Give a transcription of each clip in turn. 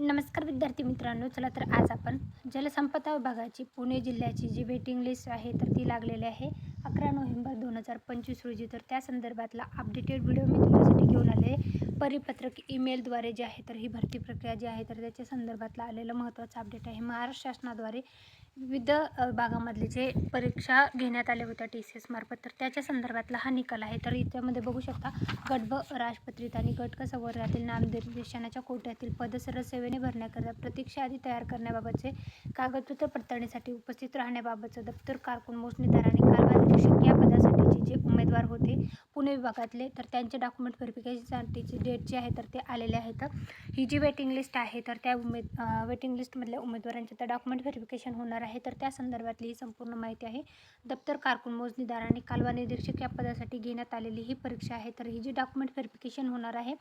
नमस्कार विद्यार्थी मित्रांनो चला तर आज आपण जलसंपदा विभागाची पुणे जिल्ह्याची जी वेटिंग लिस्ट आहे तर ती लागलेली आहे. अकरा नोव्हेंबर दोन हजार पंचवीस रोजी. तर त्या संदर्भातला अपडेटेड व्हिडिओ मी तुमच्यासाठी घेऊन आले परिपत्रक ईमेलद्वारे जे आहे तर ही भरती प्रक्रिया जी आहे तर त्याच्या संदर्भातला आलेलं महत्त्वाचं अपडेट आहे. महाराष्ट्र शासनाद्वारे विविध भागामधले जे परीक्षा घेण्यात आल्या होत्या टी सी एसमार्फत तर त्याच्या संदर्भातला हा निकाल आहे. तर याच्यामध्ये बघू शकता गट ब राजपत्रित आणि गट क संवर्गातील नामनिर्देशनाच्या कोट्यातील पद सरळ सेवेने भरण्याकरता प्रतीक्षा आधी तयार करण्याबाबतचे कागदपत्र पडताळणीसाठी उपस्थित राहण्याबाबतचं दप्तर कारकून मोजणीदार आणि कारभार निरीक्षक या पदासाठीचे जे उमेदवार होते पुणे विभागातले तर त्यांचे डॉक्युमेंट व्हेरिफिकेशनसाठीची डेट जे आहे तर ते आलेले आहेत. ही जी वेटिंग लिस्ट आहे तर त्या उमेद वेटिंग लिस्टमधल्या उमेदवारांचे तर डॉक्युमेंट व्हेरिफिकेशन होणार आहे. तर त्या संदर्भातली ही संपूर्ण माहिती आहे. दप्तर कारकून मोजणीदार आणि कालवा निरीक्षक या पदासाठी घेण्यात आलेली ही परीक्षा आहे. तर ही जी डॉक्युमेंट व्हेरिफिकेशन होणार आहे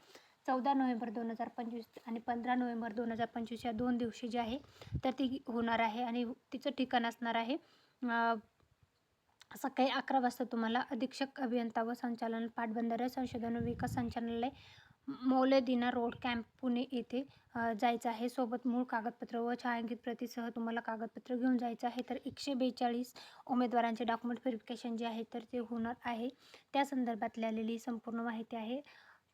चौदा नोव्हेंबर दोन हजार पंचवीस आणि पंधरा नोव्हेंबर दोन हजार पंचवीस या दोन दिवशी जी आहे तर ती होणार आहे आणि तिचं ठिकाण असणार आहे. सकाळी अकरा वाजता तुम्हाला अधीक्षक अभियंता व संचालन पाटबंधारे संशोधन व विकास संचालनालय मौलदिना रोड कॅम्प पुणे येथे जायचं आहे. सोबत मूळ कागदपत्र व छायांकित प्रतीसह तुम्हाला कागदपत्र घेऊन जायचं आहे. तर एकशे बेचाळीस उमेदवारांचे डॉक्युमेंट व्हेरिफिकेशन जे आहे तर ते होणार आहे. त्या संदर्भात लिहिलेली संपूर्ण माहिती आहे.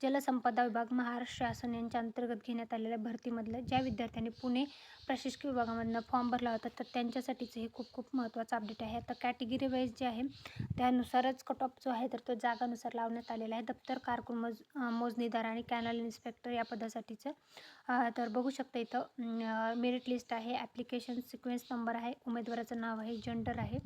जलसंपदा विभाग महाराष्ट्र शासन यांच्या अंतर्गत घेण्यात आलेल्या भरतीमधलं ज्या विद्यार्थ्यांनी पुणे प्रशासकीय विभागामधनं फॉर्म भरला होता तर त्यांच्यासाठीचं हे खूप खूप महत्त्वाचं अपडेट आहे. आता कॅटेगरी वाईज जे आहे त्यानुसारच कट ऑफ जो आहे तर तो जागानुसार लावण्यात आलेला आहे. दप्तर कारकून मोज मोजणीदार आणि कॅनल इन्स्पेक्टर या पदासाठीचं. तर बघू शकता इथं मेरिट लिस्ट आहे ॲप्लिकेशन सिक्वेन्स नंबर आहे उमेदवाराचं नाव आहे जेंडर आहे.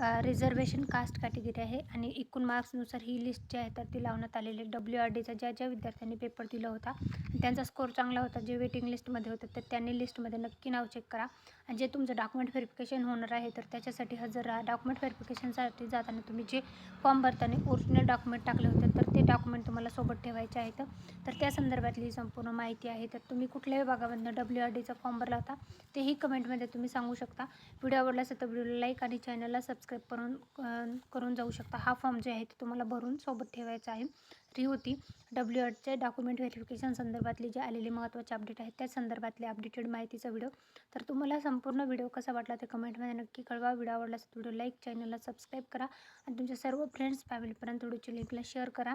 रिझर्वेशन कास्ट कॅटेगरी आहे आणि एकूण मार्क्सनुसार ही लिस्ट जी आहे तर ती लावण्यात आलेली आहे. डब्ल्यू आर डीचा ज्या ज्या विद्यार्थ्यांनी पेपर दिला होता त्यांचा स्कोर चांगला होता. जे वेटिंग लिस्टमध्ये होते तर त्यांनी लिस्टमध्ये नक्की नाव चेक करा. आणि जे तुमचं डॉक्युमेंट व्हेरिफिकेशन होणार आहे तर त्याच्यासाठी हजर राहा. डॉक्युमेंट व्हेरिफिकेशनसाठी जाताना तुम्ही जे फॉर्म भरताना ओरिजिनल डॉक्युमेंट टाकले होते तर ते डॉक्युमेंट तुम्हाला सोबत ठेवायचे आहेत तर त्या संदर्भातली संपूर्ण माहिती आहे. तर तुम्ही कुठल्याही भागामधनं डब्ल्यू आर डीचा फॉर्म भरला होता तेही कमेंटमध्ये तुम्ही सांगू शकता. व्हिडिओ आवडला असेल तर व्हिडिओला लाईक आणि चॅनलला सबस्क्राईब करून करून जाऊ शकता. हा फॉर्म जे आहे ते तुम्हाला भरून सोबत ठेवायचा आहे. ही होती डब्ल्यू आरचे डॉक्युमेंट व्हेरिफिकेशन संदर्भातली जे आलेली महत्त्वाचे अपडेट आहेत त्या संदर्भातले अपडेटेड माहितीचा व्हिडिओ. तर तुम्हाला संपूर्ण व्हिडिओ कसा वाटला ते कमेंटमध्ये नक्की कळवा. व्हिडिओ आवडला असेल व्हिडिओ लाईक चॅनलला सबस्क्राईब करा आणि तुमच्या सर्व फ्रेंड्स फॅमिलीपर्यंत व्हिडिओची लिंकला शेअर करा.